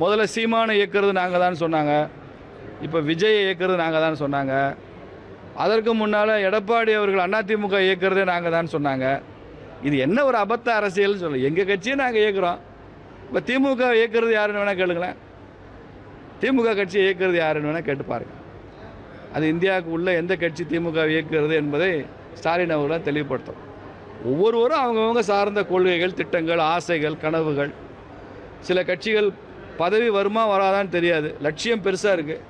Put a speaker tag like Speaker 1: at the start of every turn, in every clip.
Speaker 1: முதல்ல சீமானை இயக்கிறது நாங்கள் தான் சொன்னாங்க. இப்போ விஜயை இயக்கிறது நாங்கள் தான் சொன்னாங்க. அதற்கு முன்னால் எடப்பாடி அவர்கள் அதிமுக இயக்கிறதே நாங்கள் தான் சொன்னாங்க. இது என்ன ஒரு அபத்த அரசியல்னு சொல்லி. எங்கள் கட்சியை நாங்கள் இயக்கிறோம். இப்போ திமுக இயக்கிறது யாருன்னு வேணால் கேளுங்களேன். திமுக கட்சியை இயக்கிறது யாருன்னு வேணால் கேட்டு பாருங்க. அது இந்தியாவுக்கு உள்ள எந்த கட்சி திமுக இயக்குகிறது என்பதை ஸ்டாலின் அவர்களால் தெளிவுபடுத்தும். ஒவ்வொருவரும் அவங்கவுங்க சார்ந்த கொள்கைகள் திட்டங்கள் ஆசைகள் கனவுகள். சில கட்சிகள் பதவி வருமா வராதான்னு தெரியாது. லட்சியம் பெருசாக இருக்குது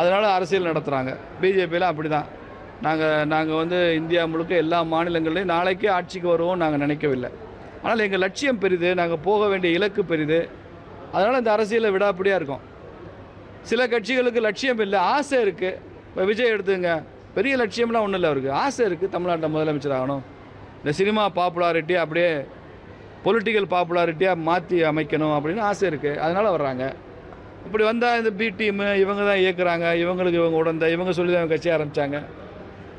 Speaker 1: அதனால் அரசியல் நடத்துகிறாங்க பிஜேபியில் அப்படி தான் நாங்கள் நாங்கள் வந்து இந்தியா முழுக்க எல்லா மாநிலங்கள்லையும் நாளைக்கே ஆட்சிக்கு வருவோம் நாங்கள் நினைக்கவில்லை. ஆனால் எங்கள் லட்சியம் பெரிது நாங்கள் போக வேண்டிய இலக்கு பெரிது. அதனால் இந்த அரசியலில் விடாப்படியாக இருக்கும். சில கட்சிகளுக்கு லட்சியம் இல்லை. ஆசை இருக்குது இப்போ விஜய் எடுத்துங்க பெரிய லட்சியம்லாம் ஒன்றும் இல்லை அவருக்கு. ஆசை இருக்குது தமிழ்நாட்டில் முதலமைச்சர் ஆகணும். இந்த சினிமா பாப்புலாரிட்டி அப்படியே பொலிட்டிக்கல் பாப்புலாரிட்டியாக மாற்றி அமைக்கணும் அப்படின்னு ஆசை இருக்குது அதனால் வர்றாங்க. இப்படி வந்தால் இந்த பி டீமு இவங்க தான் இயக்குறாங்க இவங்களுக்கு இவங்க உடந்த இவங்க சொல்லி தான் கட்சி ஆரம்பித்தாங்க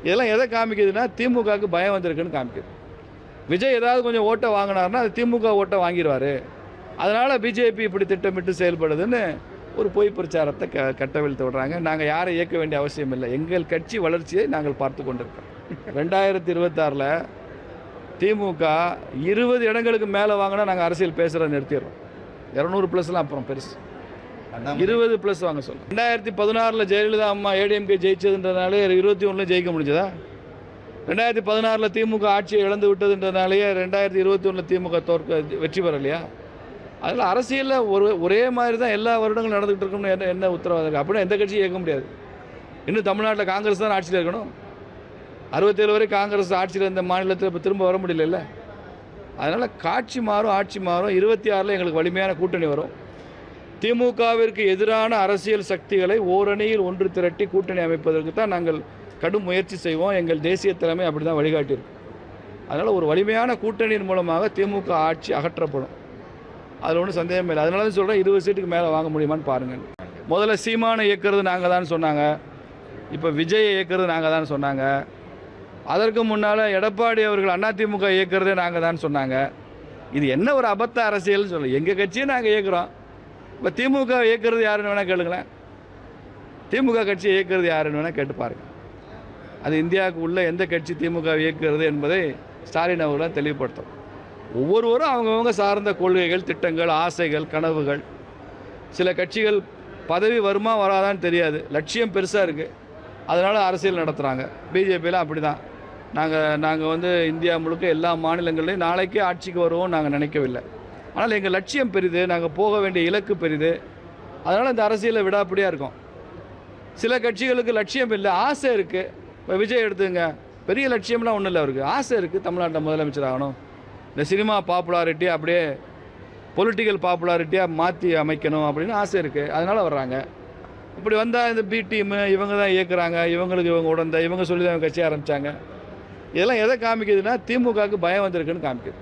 Speaker 1: இதெல்லாம் எதை காமிக்குதுன்னா திமுகவுக்கு பயம் வந்திருக்குன்னு காமிக்குது. விஜய் ஏதாவது கொஞ்சம் ஓட்டை வாங்கினாருன்னா அது திமுக ஓட்டை வாங்கிடுவார். அதனால் பிஜேபி இப்படி திட்டமிட்டு செயல்படுதுன்னு ஒரு பொய் பிரச்சாரத்தை க கட்டவிழ்த்து விடுறாங்க. நாங்கள் யாரை இயக்க வேண்டிய அவசியம் இல்லை. எங்கள் கட்சி வளர்ச்சியை நாங்கள் பார்த்து கொண்டிருக்கோம். ரெண்டாயிரத்தி இருபத்தாறில் திமுக இருபது இடங்களுக்கு மேலே வாங்கினா நாங்கள் அரசியல் பேசுகிறத நிறுத்திடுறோம். இரநூறு ப்ளஸ்லாம் அப்புறம் பெருசு. இருபது ப்ளஸ் வாங்க சொல்ல ரெண்டாயிரத்தி பதினாறில் ஜெயலலிதா அம்மா ஏடிஎம்கே ஜெயிச்சதுன்றதுனாலே இருபத்தி ஒன்றில் ஜெயிக்க முடிஞ்சதா? ரெண்டாயிரத்தி பதினாறில் திமுக ஆட்சியை இழந்து விட்டதுன்றதுனாலேயே ரெண்டாயிரத்தி இருபத்தி ஒன்றில் திமுக தோற்க வெற்றி பெறலையா? அதில் அரசியலில் ஒரு ஒரே மாதிரி தான் எல்லா வருடங்களும் நடந்துகிட்டு இருக்கும்னு என்ன என்ன உத்தரவாதம் இருக்குது அப்படின்னா எந்த கட்சியும் இயக்க முடியாது. இன்னும் தமிழ்நாட்டில் காங்கிரஸ் தான் ஆட்சியில் இருக்கணும். அறுபத்தேழு வரை காங்கிரஸ் ஆட்சியில் இருந்த மாநிலத்தில் இப்போ திரும்ப வர முடியல அதனால் காட்சி மாறும் ஆட்சி மாறும். இருபத்தி ஆறில் எங்களுக்கு வலிமையான கூட்டணி வரும். திமுகவிற்கு எதிரான அரசியல் சக்திகளை ஓரணியில் ஒன்று திரட்டி கூட்டணி அமைப்பதற்கு தான் நாங்கள் கடும் முயற்சி செய்வோம். எங்கள் தேசிய தலைமை அப்படி தான் வழிகாட்டியிருக்கு. அதனால் ஒரு வலிமையான கூட்டணியின் மூலமாக திமுக ஆட்சி அகற்றப்படும். அதில் ஒன்றும் சந்தேகம் இல்லை. அதனால தான் சொல்கிறேன் இருபது சீட்டுக்கு மேலே வாங்க முடியுமான்னு பாருங்கள். முதல்ல சீமானை இயக்கிறது நாங்கள் தான் சொன்னாங்க. இப்போ விஜயை இயக்கிறது நாங்கள் தான் சொன்னாங்க. அதற்கு முன்னால் எடப்பாடி அவர்கள் அதிமுக இயக்கிறதே நாங்கள் தான் சொன்னாங்க. இது என்ன ஒரு அபத்த அரசியல்னு சொல்ல. எங்கள் கட்சியை நாங்கள் இயக்குறோம். இப்போ திமுக இயக்கிறது யாருன்னு வேணால் கேளுங்களேன். திமுக கட்சியை இயக்கிறது யாருன்னு வேணால் கேட்டு பாருங்க. அது இந்தியாவுக்கு உள்ள எந்த கட்சி திமுக இயக்குகிறது என்பதை ஸ்டாலின் அவர்களால் தெளிவுபடுத்தும். ஒவ்வொருவரும் அவங்கவுங்க சார்ந்த கொள்கைகள் திட்டங்கள் ஆசைகள் கனவுகள். சில கட்சிகள் பதவி வருமா வராதான்னு தெரியாது. லட்சியம் பெருசாக இருக்குது அதனால் அரசியல் நடத்துகிறாங்க பிஜேபியில் அப்படி தான் நாங்கள் நாங்கள் வந்து இந்தியா முழுக்க எல்லா மாநிலங்கள்லையும் நாளைக்கே ஆட்சிக்கு வருவோம் நாங்கள் நினைக்கவில்லை. ஆனால் எங்கள் லட்சியம் பெரிது நாங்கள் போக வேண்டிய இலக்கு பெரிது. அதனால் இந்த அரசியலில் விடாப்படியாக இருக்கும். சில கட்சிகளுக்கு லட்சியம் இல்லை ஆசை இருக்குது இப்போ விஜய் எடுத்துங்க பெரிய லட்சியம்லாம் ஒன்றும் இல்லை அவருக்கு. ஆசை இருக்குது தமிழ்நாட்டில் முதலமைச்சர் ஆகணும். இந்த சினிமா பாப்புலாரிட்டி அப்படியே பொலிட்டிக்கல் பாப்புலாரிட்டியாக மாற்றி அமைக்கணும் அப்படின்னு ஆசை இருக்குது அதனால் வர்றாங்க. இப்படி வந்தால் இந்த பி டீமு இவங்க தான் இயக்குறாங்க. இவங்களுக்கு இவங்க உடந்த இவங்க சொல்லி தான் கட்சி ஆரம்பித்தாங்க இதெல்லாம் எதை காமிக்குதுன்னா திமுகவுக்கு பயம் வந்திருக்குன்னு காமிக்குது.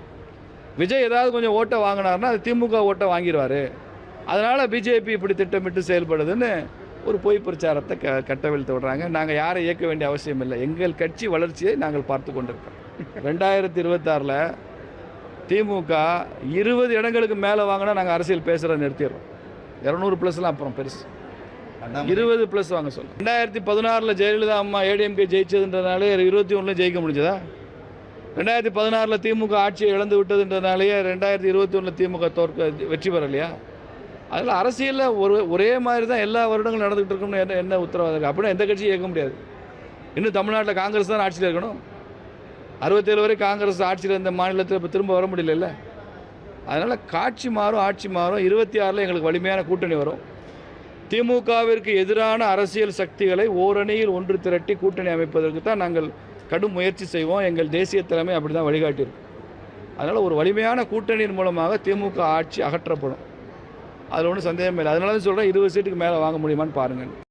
Speaker 1: விஜய் ஏதாவது கொஞ்சம் ஓட்டை வாங்கினாருன்னா அது திமுக ஓட்டை வாங்கிடுவார் அதனால் பிஜேபி இப்படி திட்டமிட்டு செயல்படுதுன்னு ஒரு பொய் பிரச்சாரத்தை க கட்டவிழ்த்து விடுறாங்க. நாங்கள் யாரை இயக்க வேண்டிய அவசியம் இல்லை. எங்கள் கட்சி வளர்ச்சியை நாங்கள் பார்த்து கொண்டிருக்கோம். ரெண்டாயிரத்தி இருபத்தாறில் திமுக இருபது இடங்களுக்கு மேலே வாங்கினா நாங்கள் அரசியல் பேசுகிறத நிறுத்திடுறோம். இரநூறு ப்ளஸ்லாம் அப்புறம் பெருசு. இருபது ப்ளஸ் வாங்க சொல்லு. ரெண்டாயிரத்தி பதினாறில் ஜெயலலிதா அம்மா ஏடிஎம்கே ஜெயிச்சதுன்றதுனாலே இருபத்தி ஒன்றில் ஜெயிக்க முடிஞ்சதா? ரெண்டாயிரத்தி பதினாறில் திமுக ஆட்சியை இழந்து விட்டதுன்றதுனாலேயே ரெண்டாயிரத்தி இருபத்தி ஒன்றில் திமுக தோற்க வெற்றி பெறலையா? அதில் அரசியலில் ஒரு ஒரே மாதிரி தான் எல்லா வருடங்களும் நடந்துகிட்டு இருக்கும்னு என்ன என்ன உத்தரவாதம் இருக்குது அப்படின்னா எந்த கட்சியும் இயக்க முடியாது. இன்னும் தமிழ்நாட்டில் காங்கிரஸ் தான் ஆட்சியில் இருக்கணும். அறுபத்தேழு வரை காங்கிரஸ் ஆட்சியில் இருந்த மாநிலத்தில் இப்போ திரும்ப வர முடியல அதனால் காட்சி மாறும் ஆட்சி மாறும். இருபத்தி ஆறில் எங்களுக்கு வலிமையான கூட்டணி வரும். திமுகவிற்கு எதிரான அரசியல் சக்திகளை ஓரணியில் ஒன்று திரட்டி கூட்டணி அமைப்பதற்கு தான் நாங்கள் கடும் முயற்சி செய்வோம். எங்கள் தேசிய தலைமை அப்படி தான் வழிகாட்டியிருக்கு. அதனால் ஒரு வலிமையான கூட்டணியின் மூலமாக திமுக ஆட்சி அகற்றப்படும். அதில் ஒன்றும் சந்தேகம் இல்லை. அதனால தான் சொல்கிறேன் இருபது சீட்டுக்கு மேலே வாங்க முடியுமான்னு பாருங்கள்.